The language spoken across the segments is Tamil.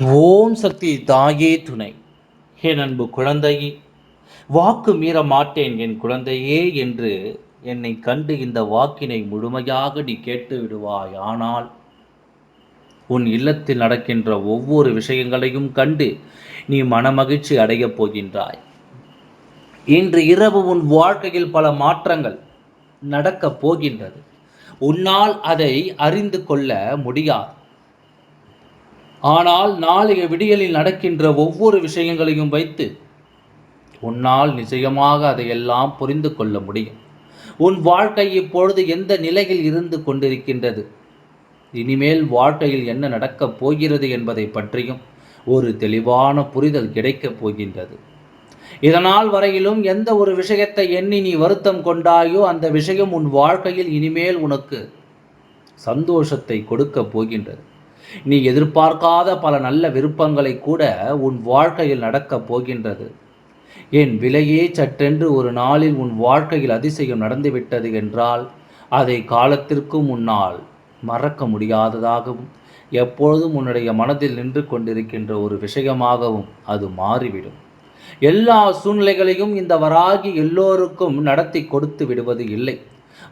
ஓம் சக்தி தாயே துணை. என் அன்பு குழந்தையே வாக்கு மீற மாட்டேன் என் குழந்தையே என்று என்னை கண்டு இந்த வாக்கினை முழுமையாக நீ கேட்டு விடுவாய். ஆனால் உன் இல்லத்தில் நடக்கின்ற ஒவ்வொரு விஷயங்களையும் கண்டு நீ மனமகிழ்ச்சி அடையப் போகின்றாய். இன்று இரவு உன் வாழ்க்கையில் பல மாற்றங்கள் நடக்கப் போகின்றது. உன்னால் அதை அறிந்து கொள்ள முடியாது. ஆனால் நாளைய விடியலில் நடக்கின்ற ஒவ்வொரு விஷயங்களையும் வைத்து உன்னால் நிச்சயமாக அதையெல்லாம் புரிந்து கொள்ள முடியும். உன் வாழ்க்கை இப்பொழுது எந்த நிலையில் இருந்து கொண்டிருக்கின்றது? இனிமேல் வாழ்க்கையில் என்ன நடக்கப் போகிறது என்பதை பற்றியும் ஒரு தெளிவான புரிதல் கிடைக்கப் போகின்றது. இதனால் வரையிலும் எந்த ஒரு விஷயத்தை எண்ணி நீ வருத்தம் கொண்டாயோ அந்த விஷயம் உன் வாழ்க்கையில் இனிமேல் உனக்கு சந்தோஷத்தை கொடுக்கப் போகின்றது. நீ எதிர்பார்க்காத பல நல்ல விருப்பங்களை கூட உன் வாழ்க்கையில் நடக்கப் போகின்றது. என் விலையே சட்டென்று ஒரு நாளில் உன் வாழ்க்கையில் அதிசயம் நடந்துவிட்டது என்றால் அதை காலத்திற்கு முன்னால் மறக்க முடியாததாகவும் எப்பொழுதும் உன்னுடைய மனதில் நின்று கொண்டிருக்கின்ற ஒரு விஷயமாகவும் அது மாறிவிடும். எல்லா சூழ்நிலைகளையும் இந்த வராகி எல்லோருக்கும் நடத்தி கொடுத்து விடுவது இல்லை.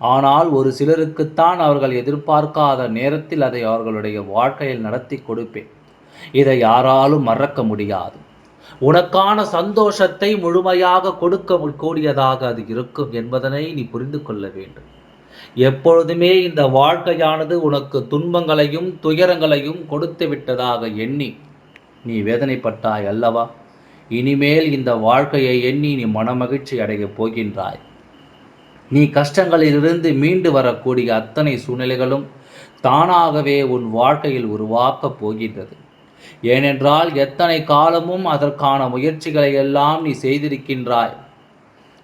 ஆனால் ஒரு சிலருக்குத்தான் அவர்கள் எதிர்பார்க்காத நேரத்தில் அதை அவர்களுடைய வாழ்க்கையில் நடத்தி கொடுப்பேன். இதை யாராலும் மறக்க முடியாது. உனக்கான சந்தோஷத்தை முழுமையாக கொடுக்க கூடியதாக அது இருக்கும் என்பதனை நீ புரிந்து கொள்ள வேண்டும். எப்பொழுதுமே இந்த வாழ்க்கையானது உனக்கு துன்பங்களையும் துயரங்களையும் கொடுத்து விட்டதாக எண்ணி நீ வேதனைப்பட்டாய் அல்லவா? இனிமேல் இந்த வாழ்க்கையை எண்ணி நீ மனமகிழ்ச்சி அடையப் போகின்றாய். நீ கஷ்டங்களிலிருந்து மீண்டு வரக்கூடிய அத்தனை சூழ்நிலைகளும் தானாகவே உன் வாழ்க்கையில் உருவாக்கப் போகின்றது. ஏனென்றால் எத்தனை காலமும் அதற்கான முயற்சிகளை எல்லாம் நீ செய்திருக்கின்றாய்.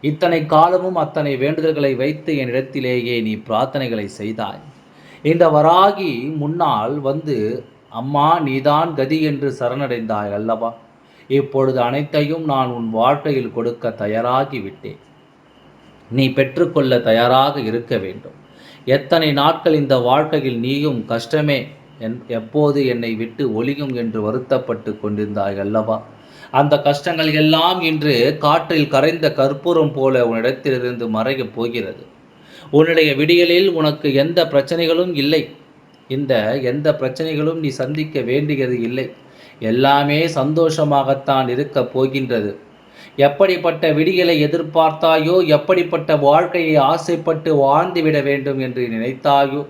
இத்தனை காலமும் அத்தனை வேண்டுதல்களை வைத்து என்னிடத்திலேயே நீ பிரார்த்தனைகளை செய்தாய். இந்த வராகி முன்னால் வந்து அம்மா நீதான் கதி என்று சரணடைந்தாய் அல்லவா? இப்பொழுது அனைத்தையும் நான் உன் வாழ்க்கையில் கொடுக்க தயாராகி விட்டேன் நீ பெற்றுக்கொள்ள தயாராக இருக்க வேண்டும். எத்தனை நாட்கள் இந்த வாழ்க்கையில் நீயும் கஷ்டமே என் எப்போது என்னை விட்டு ஒளியும் என்று வருத்தப்பட்டு கொண்டிருந்தாய் அல்லவா? அந்த கஷ்டங்கள் எல்லாம் இன்று காற்றில் கரைந்த கற்பூரம் போல உன்னிடத்திலிருந்து மறையப் போகிறது. உன்னுடைய விடியலில் உனக்கு எந்த பிரச்சனைகளும் இல்லை. இந்த எந்த பிரச்சனைகளும் நீ சந்திக்க வேண்டியது இல்லை. எல்லாமே சந்தோஷமாகத்தான் இருக்கப் போகின்றது. எப்படிப்பட்ட விடிகளை எதிர்பார்த்தாயோ எப்படிப்பட்ட வாழ்க்கையை ஆசைப்பட்டு வாழ்ந்துவிட வேண்டும் என்று நினைத்தாயோ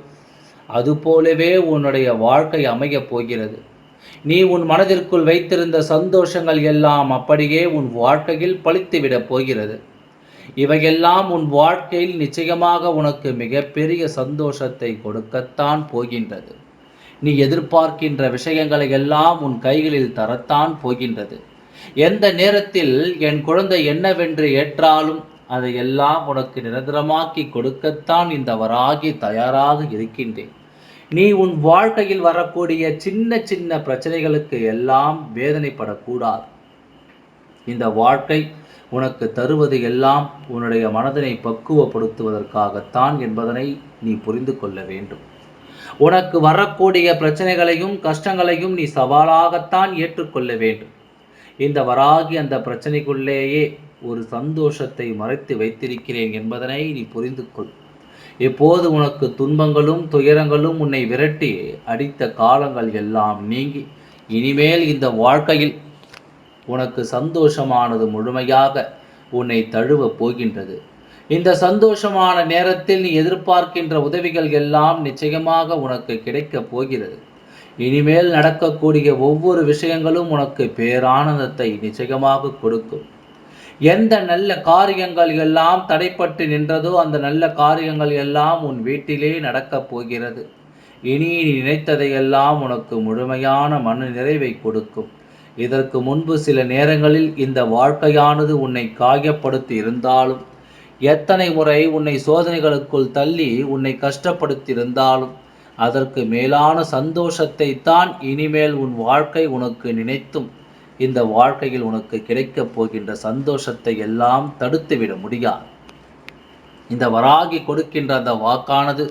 அதுபோலவே உன்னுடைய வாழ்க்கை அமையப் போகிறது. நீ உன் மனதிற்குள் வைத்திருந்த சந்தோஷங்கள் எல்லாம் அப்படியே உன் வாழ்க்கையில் பழித்துவிடப் போகிறது. இவையெல்லாம் உன் வாழ்க்கையில் நிச்சயமாக உனக்கு மிகப்பெரிய சந்தோஷத்தை கொடுக்கத்தான் போகின்றது. நீ எதிர்பார்க்கின்ற விஷயங்களை எல்லாம் உன் கைகளில் தரத்தான் போகின்றது. எந்த நேரத்தில் என் குழந்தை என்னவென்று ஏற்றாலும் அதையெல்லாம் உனக்கு நிரந்தரமாக்கி கொடுக்கத்தான் இந்த வராகி தயாராக இருக்கின்றேன். நீ உன் வாழ்க்கையில் வரக்கூடிய சின்ன சின்ன பிரச்சனைகளுக்கு எல்லாம் வேதனைப்படக்கூடாது. இந்த வாழ்க்கை உனக்கு தருவது எல்லாம் உன்னுடைய மனதினை பக்குவப்படுத்துவதற்காகத்தான் என்பதனை நீ புரிந்து கொள்ள வேண்டும். உனக்கு வரக்கூடிய பிரச்சனைகளையும் கஷ்டங்களையும் நீ சவாலாகத்தான் ஏற்றுக்கொள்ள வேண்டும். இந்த வராகி அந்த பிரச்சனைக்குள்ளேயே ஒரு சந்தோஷத்தை மறைத்து வைத்திருக்கிறேன் என்பதனை நீ புரிந்து கொள். இப்போது உனக்கு துன்பங்களும் துயரங்களும் உன்னை விரட்டி அடித்த காலங்கள் எல்லாம் நீங்கி இனிமேல் இந்த வாழ்க்கையில் உனக்கு சந்தோஷமானது முழுமையாக உன்னை தழுவப் போகின்றது. இந்த சந்தோஷமான நேரத்தில் நீ எதிர்பார்க்கின்ற உதவிகள் எல்லாம் நிச்சயமாக உனக்கு கிடைக்கப் போகிறது. இனிமேல் நடக்கக்கூடிய ஒவ்வொரு விஷயங்களும் உனக்கு பேரானந்தத்தை நிச்சயமாக கொடுக்கும். எந்த நல்ல காரியங்கள் எல்லாம் தடைப்பட்டு நின்றதோ அந்த நல்ல காரியங்கள் எல்லாம் உன் வீட்டிலே நடக்கப் போகிறது. இனி நீ நினைத்ததையெல்லாம் உனக்கு முழுமையான மன நிறைவை கொடுக்கும். இதற்கு முன்பு சில நேரங்களில் இந்த வாழ்க்கையானது உன்னை காயப்படுத்தி இருந்தாலும் எத்தனை முறை உன்னை சோதனைகளுக்குள் தள்ளி உன்னை கஷ்டப்படுத்தி இருந்தாலும் அதற்கு மேலான சந்தோஷத்தை தான் இனிமேல் உன் வாழ்க்கை உனக்கு நினைத்தும் இந்த வாழ்க்கையில் உனக்கு கிடைக்கப் போகின்ற சந்தோஷத்தை எல்லாம் தடுத்துவிட முடியாது. இந்த வராகி கொடுக்கின்ற அந்த வாக்கானது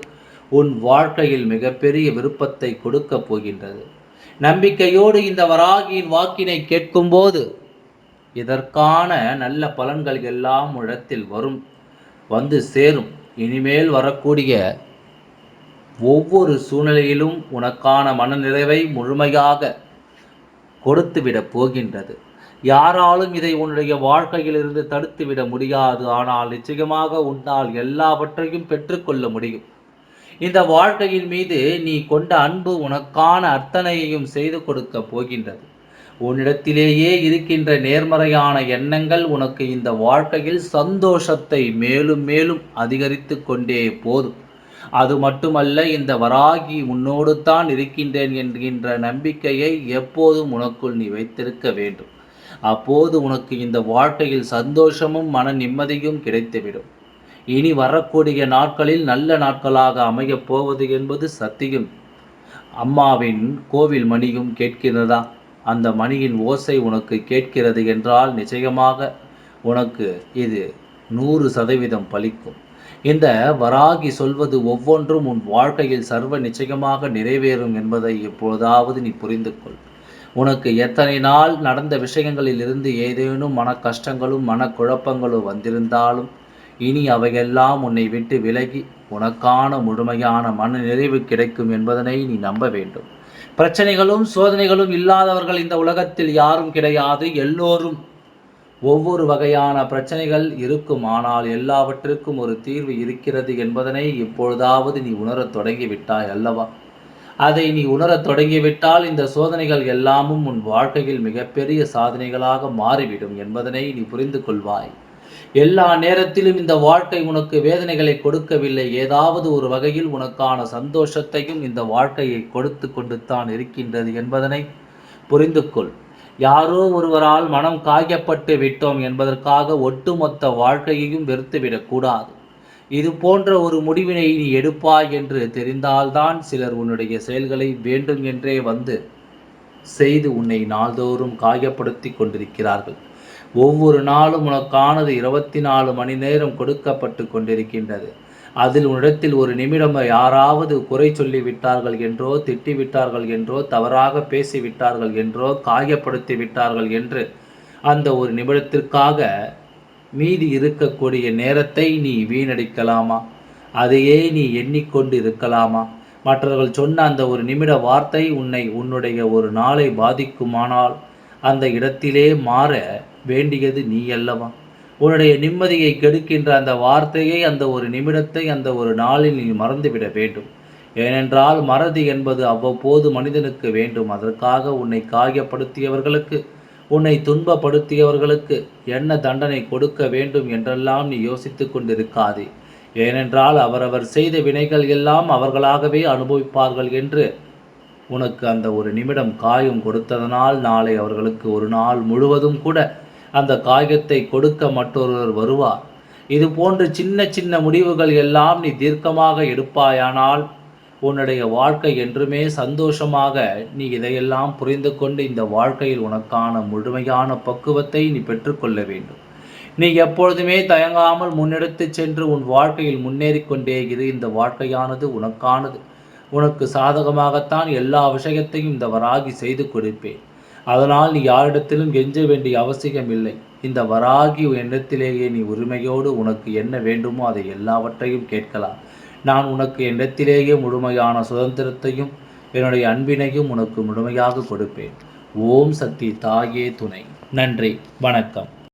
உன் வாழ்க்கையில் மிகப்பெரிய விருப்பத்தை கொடுக்கப் போகின்றது. நம்பிக்கையோடு இந்த வராகியின் வாக்கினை கேட்கும்போது இதற்கான நல்ல பலன்கள் எல்லாம் இடத்தில் வரும் வந்து சேரும். இனிமேல் வரக்கூடிய ஒவ்வொரு சூழ்நிலையிலும் உனக்கான மனநிறைவை முழுமையாக கொடுத்துவிடப் போகின்றது. யாராலும் இதை உன்னுடைய வாழ்க்கையிலிருந்து தடுத்துவிட முடியாது. ஆனால் நிச்சயமாக உன்னால் எல்லாவற்றையும் பெற்றுக்கொள்ள முடியும். இந்த வாழ்க்கையின் மீது நீ கொண்ட அன்பு உனக்கான அர்த்தனையையும் செய்து கொடுக்க போகின்றது. உன்னிடத்திலேயே இருக்கின்ற நேர்மறையான எண்ணங்கள் உனக்கு இந்த வாழ்க்கையில் சந்தோஷத்தை மேலும் மேலும் அதிகரித்து கொண்டே போதும். அது மட்டுமல்ல இந்த வராகி உன்னோடு தான் இருக்கின்றேன் என்கின்ற நம்பிக்கையை எப்போதும் உனக்குள் நீ வைத்திருக்க வேண்டும். அப்போது உனக்கு இந்த வாழ்க்கையில் சந்தோஷமும் மன நிம்மதியும் கிடைத்துவிடும். இனி வரக்கூடிய நாட்களில் நல்ல நாட்களாக அமையப் போவது என்பது சத்தியம். அம்மாவின் கோவில் மணியும் கேட்கிறதா? அந்த மணியின் ஓசை உனக்கு கேட்கிறது என்றால் நிச்சயமாக உனக்கு இது நூறு சதவீதம் பலிக்கும். இந்த வராகி சொல்வது ஒவ்வொன்றும் உன் வாழ்க்கையில் சர்வ நிச்சயமாக நிறைவேறும் என்பதை எப்பொழுதாவது நீ புரிந்து கொள். உனக்கு எத்தனை நாள் நடந்த விஷயங்களில் இருந்து ஏதேனும் மன கஷ்டங்களும் மன குழப்பங்களும் வந்திருந்தாலும் இனி அவையெல்லாம் உன்னை விட்டு விலகி உனக்கான முழுமையான மன நிறைவு கிடைக்கும் என்பதனை நீ நம்ப வேண்டும். பிரச்சனைகளும் சோதனைகளும் இல்லாதவர்கள் இந்த உலகத்தில் யாரும் கிடையாது. எல்லோரும் ஒவ்வொரு வகையான பிரச்சனைகள் இருக்கும் ஆனால் எல்லாவற்றிற்கும் ஒரு தீர்வு இருக்கிறது என்பதனை இப்பொழுதாவது நீ உணரத் தொடங்கிவிட்டாய் அல்லவா? அதை நீ உணரத் தொடங்கிவிட்டால் இந்த சோதனைகள் எல்லாமும் உன் வாழ்க்கையில் மிகப்பெரிய சாதனைகளாக மாறிவிடும் என்பதனை நீ புரிந்து கொள்வாய். எல்லா நேரத்திலும் இந்த வாழ்க்கை உனக்கு வேதனைகளை கொடுக்கவில்லை. ஏதாவது ஒரு வகையில் உனக்கான சந்தோஷத்தையும் இந்த வாழ்க்கையை கொடுத்து கொண்டு தான் இருக்கின்றது என்பதனை புரிந்து கொள். யாரோ ஒருவரால் மனம் காயப்பட்டு விட்டோம் என்பதற்காக ஒட்டுமொத்த வாழ்க்கையையும் வெறுத்துவிடக்கூடாது இது போன்ற ஒரு முடிவினை நீ எடுப்பாய் என்று தெரிந்தால்தான் சிலர் உன்னுடைய செயல்களை வேண்டும் என்றே வந்து செய்து உன்னை நாள்தோறும் காயப்படுத்தி கொண்டிருக்கிறார்கள். ஒவ்வொரு நாளும் உனக்கானது இருபத்தி நாலு மணி நேரம் கொடுக்கப்பட்டு கொண்டிருக்கின்றது. அதில் உன்னிடத்தில் ஒரு நிமிடம் யாராவது குறை சொல்லி விட்டார்கள் என்றோ திட்டிவிட்டார்கள் என்றோ தவறாக பேசிவிட்டார்கள் என்றோ காயப்படுத்தி விட்டார்கள் என்று அந்த ஒரு நிமிடத்திற்காக மீதி இருக்கக்கூடிய நேரத்தை நீ வீணடிக்கலாமா? அதையே நீ எண்ணிக்கொண்டு இருக்கலாமா மற்றவர்கள் சொன்ன அந்த ஒரு நிமிட வார்த்தை உன்னை உன்னுடைய ஒரு நாளை பாதிக்குமானால் அந்த இடத்திலே மாற வேண்டியது நீ அல்லவா உன்னுடைய நிம்மதியை கெடுக்கின்ற அந்த வார்த்தையை அந்த ஒரு நிமிடத்தை அந்த ஒரு நாளில் நீ மறந்துவிட வேண்டும். ஏனென்றால் மறதி என்பது அவ்வப்போது மனிதனுக்கு வேண்டும். அதற்காக உன்னை காயப்படுத்தியவர்களுக்கு உன்னை துன்பப்படுத்தியவர்களுக்கு என்ன தண்டனை கொடுக்க வேண்டும் என்றெல்லாம் நீ யோசித்து கொண்டிருக்காதே. ஏனென்றால் அவரவர் செய்த வினைகள் எல்லாம் அவர்களாகவே அனுபவிப்பார்கள் என்று உனக்கு அந்த ஒரு நிமிடம் காயம் கொடுத்ததனால் நாளை அவர்களுக்கு ஒரு நாள் முழுவதும் கூட அந்த காகியத்தை கொடுக்க மற்றொருவர் வருவார். இது போன்று சின்ன சின்ன முடிவுகள் எல்லாம் நீ தீர்க்கமாக எடுப்பாயானால் உன்னுடைய வாழ்க்கை என்றுமே சந்தோஷமாக நீ இதையெல்லாம் புரிந்து கொண்டு இந்த வாழ்க்கையில் உனக்கான முழுமையான பக்குவத்தை நீ பெற்றுக்கொள்ள வேண்டும். நீ எப்பொழுதுமே தயங்காமல் முன்னெடுத்து சென்று உன் வாழ்க்கையில் முன்னேறி கொண்டே இரு. இந்த வாழ்க்கையானது உனக்கானது. உனக்கு சாதகமாகத்தான் எல்லா விஷயத்தையும் இந்த வராகி செய்து கொடுப்பேன். அதனால் நீ யாரிடத்திலும் கெஞ்ச வேண்டிய அவசியம் இல்லை இந்த வராகி எண்ணத்திலேயே நீ உரிமையோடு உனக்கு என்ன வேண்டுமோ அதை எல்லாவற்றையும் கேட்கலாம். நான் உனக்கு எண்ணத்திலேயே முழுமையான சுதந்திரத்தையும் என்னுடைய அன்பினையும் உனக்கு முழுமையாக கொடுப்பேன். ஓம் சக்தி தாயே துணை. நன்றி. வணக்கம்.